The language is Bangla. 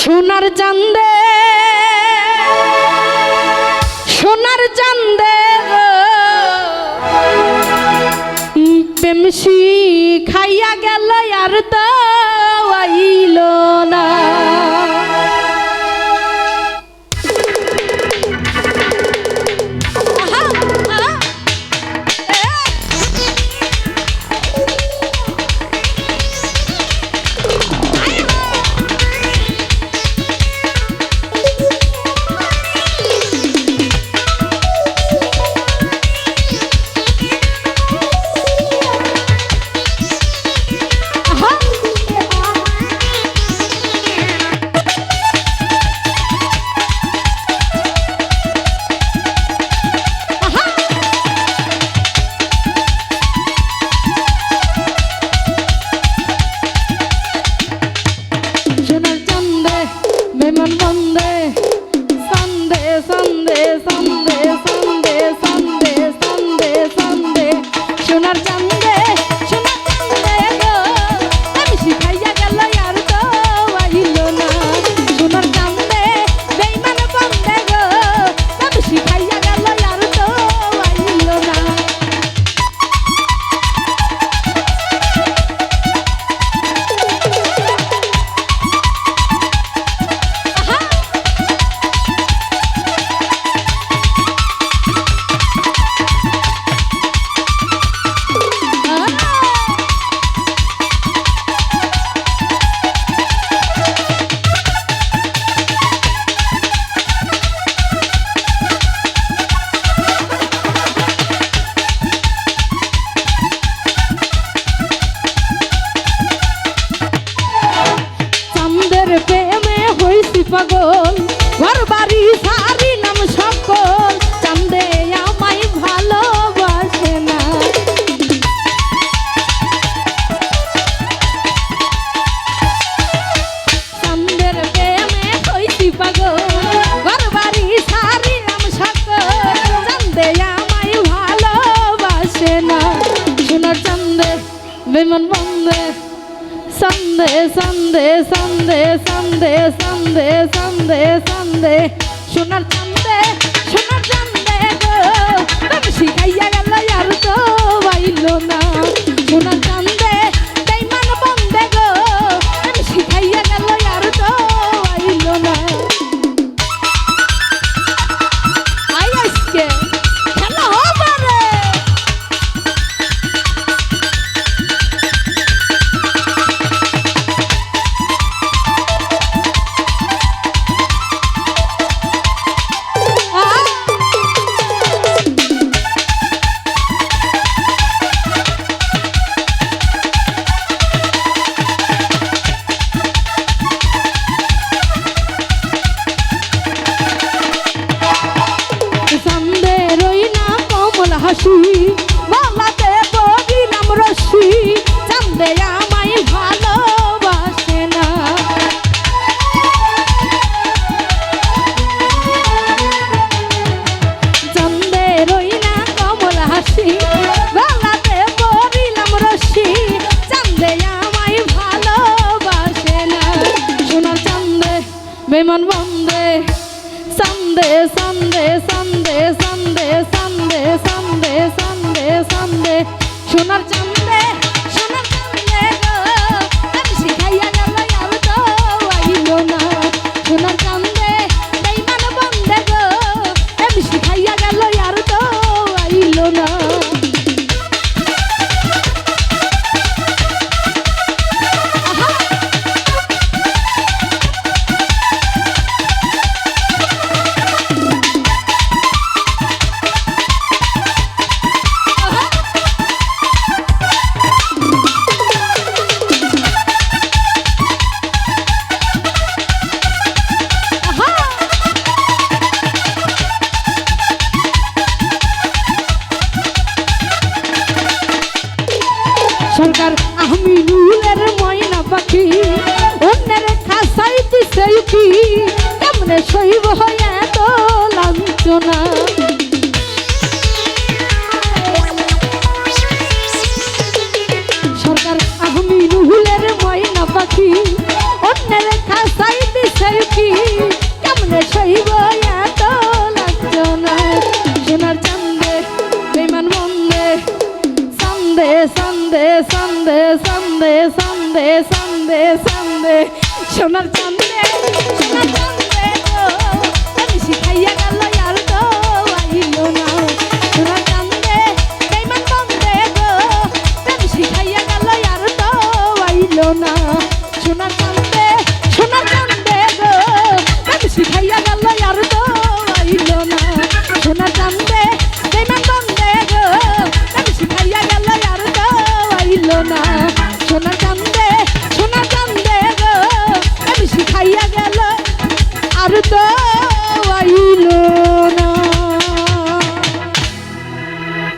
সোনার চান্দে সোনার চান্দে পেমসি খাইয়া গেল আর তো আইল না। Make my Monday. পাগল, ঘর বাড়ি, সারি নাম সকল, চান্দে আমায় ভালোবাসে না। চান্দের প্রেমে হইছি পাগল, ঘর বাড়ি, সারি নাম সকল, চান্দে আমায় ভালোবাসে না। সোনার চান্দে, বেমন সন্দে সন্দে সন্দে সন্দে সন্দে সন্দে সন্দে সোনার চান্দে সোনার চান্দে সোনার চাঁদ সরকার, আমি নুলের ময়না পাখি। অন্যের খাসাই দিছে কি কেমনে সইব এত লাঞ্ছনা। সরকার, আমি নুহুলের ময়না পাখি। চান্দে চান্দে চান্দে সোনার চান্দে সোনার চান্দে আমি শিখাইয়া গেল আর তো আইল না। সোনার চান্দে বেমান চান্দে আমি শিখাইয়া গেল আর তো আইল না। সোনার